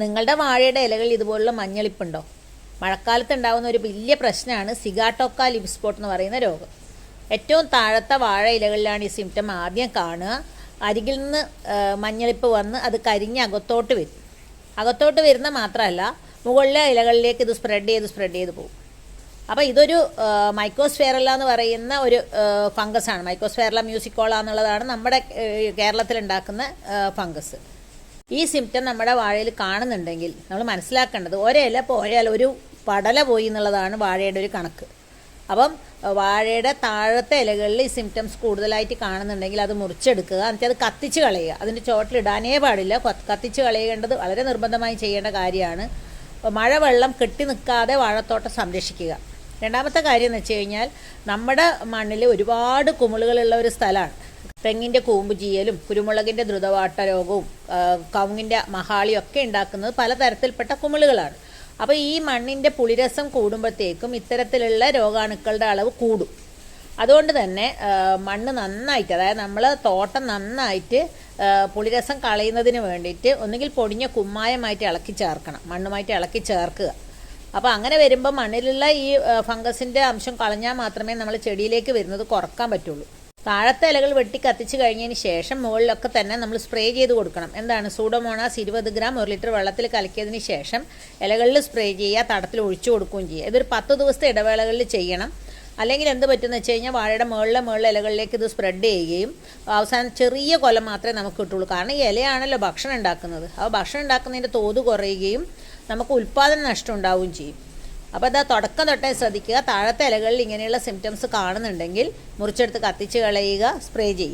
നിങ്ങളുടെ വാഴയുടെ ഇലകളിൽ ഇതുപോലുള്ള മഞ്ഞളിപ്പുണ്ടോ? മഴക്കാലത്ത് ഉണ്ടാകുന്ന ഒരു വലിയ പ്രശ്നമാണ് സിഗാട്ടോക്ക ലിപ് സ്പോട്ട് എന്ന് പറയുന്ന രോഗം. ഏറ്റവും താഴത്തെ വാഴ ഇലകളിലാണ് ഈ സിംറ്റം ആദ്യം കാണുക. അരികിൽ നിന്ന് മഞ്ഞളിപ്പ് വന്ന് അത് കരിഞ്ഞ് അകത്തോട്ട് വരും. അകത്തോട്ട് വരുന്ന മാത്രമല്ല മുകളിലെ ഇലകളിലേക്ക് ഇത് സ്പ്രെഡ് ചെയ്ത് സ്പ്രെഡ് ചെയ്ത് പോകും. അപ്പോൾ ഇതൊരു മൈക്രോസ്ഫെയറല എന്ന് പറയുന്ന ഒരു ഫംഗസാണ് മൈക്രോസ്ഫെയറല മ്യൂസിക്കോള എന്നുള്ളതാണ് നമ്മുടെ കേരളത്തിൽ ഉണ്ടാക്കുന്ന ഫംഗസ് ഈ സിംറ്റം നമ്മുടെ വാഴയിൽ കാണുന്നുണ്ടെങ്കിൽ നമ്മൾ മനസ്സിലാക്കേണ്ടത് ഒരില പോയാൽ ഒരു പടല പോയി എന്നുള്ളതാണ് വാഴയുടെ ഒരു കണക്ക്. അപ്പം വാഴയുടെ താഴത്തെ ഇലകളിൽ ഈ സിംറ്റംസ് കൂടുതലായിട്ട് കാണുന്നുണ്ടെങ്കിൽ അത് മുറിച്ചെടുക്കുക എന്നിട്ട് അത് കത്തിച്ച് കളയുക. അതിന്റെ ചോട്ടിലിടാനേ പാടില്ല. കത്തിച്ച് കളയേണ്ടത് വളരെ നിർബന്ധമായി ചെയ്യേണ്ട കാര്യമാണ്. മഴവെള്ളം കെട്ടി നിൽക്കാതെ വാഴത്തോട്ടം സംരക്ഷിക്കുക. രണ്ടാമത്തെ കാര്യം എന്ന് വെച്ച് കഴിഞ്ഞാൽ നമ്മുടെ മണ്ണിൽ ഒരുപാട് കുമിളുകളുള്ള ഒരു സ്ഥലമാണ്. തെങ്ങിന്റെ കൂമ്പ് ചീയലും കുരുമുളകിന്റെ ദ്രുതവാട്ട രോഗവും കവുങ്ങിന്റെ മഹാളിയും ഒക്കെ ഉണ്ടാക്കുന്നത് പലതരത്തിൽപ്പെട്ട കുമിളുകളാണ്. അപ്പോൾ ഈ മണ്ണിന്റെ പുളിരസം കൂടുമ്പോഴത്തേക്കും ഇത്തരത്തിലുള്ള രോഗാണുക്കളുടെ അളവ് കൂടും. അതുകൊണ്ട് തന്നെ മണ്ണ് നന്നായിട്ട് അതായത് നമ്മൾ തോട്ടം നന്നായിട്ട് പുളിരസം കളയുന്നതിന് വേണ്ടിയിട്ട് ഒന്നുകിൽ പൊടിഞ്ഞ കുമ്മായമായിട്ട് ഇളക്കി ചേർക്കണം മണ്ണുമായിട്ട് ഇളക്കി ചേർക്കുക. അപ്പോൾ അങ്ങനെ വരുമ്പോൾ മണ്ണിലുള്ള ഈ ഫംഗസിന്റെ അംശം കളഞ്ഞാൽ മാത്രമേ നമ്മൾ ചെടിയിലേക്ക് വരുന്നത് കുറയ്ക്കാൻ പറ്റുള്ളൂ. താഴത്തെ ഇലകൾ വെട്ടി കത്തിച്ച് കഴിഞ്ഞതിന് ശേഷം മുകളിലൊക്കെ തന്നെ നമ്മൾ സ്പ്രേ ചെയ്ത് കൊടുക്കണം. എന്താണ്? സൂഡോമോണാസ് ഇരുപത് ഗ്രാം ഒരു ലിറ്റർ വെള്ളത്തിൽ കലക്കിയതിന് ശേഷം ഇലകളിൽ സ്പ്രേ ചെയ്യുക തടത്തിൽ ഒഴിച്ചു കൊടുക്കുകയും ചെയ്യുക. ഇതൊരു പത്ത് ദിവസത്തെ ഇടവേളകളിൽ ചെയ്യണം. അല്ലെങ്കിൽ എന്ത് പറ്റുമെന്ന് വെച്ച് കഴിഞ്ഞാൽ വാഴയുടെ മുകളിലെ മുകളിലെ ഇലകളിലേക്ക് ഇത് സ്പ്രെഡ് ചെയ്യുകയും അവസാനം ചെറിയ കൊല മാത്രമേ നമുക്ക് കിട്ടുള്ളൂ. കാരണം ഈ ഇലയാണല്ലോ ഭക്ഷണം ഉണ്ടാക്കുന്നത്. അപ്പോൾ ഭക്ഷണം ഉണ്ടാക്കുന്നതിന്റെ തോത് കുറയുകയും നമുക്ക് ഉൽപ്പാദന നഷ്ടം ഉണ്ടാവുകയും ചെയ്യും. അപ്പോൾ അതാ തുടക്കം തൊട്ടേ ശ്രദ്ധിക്കുക. താഴത്തെ ഇലകളിൽ ഇങ്ങനെയുള്ള സിംറ്റംസ് കാണുന്നുണ്ടെങ്കിൽ മുറിച്ചെടുത്ത് കത്തിച്ച് കളയുക സ്പ്രേ ചെയ്യുക.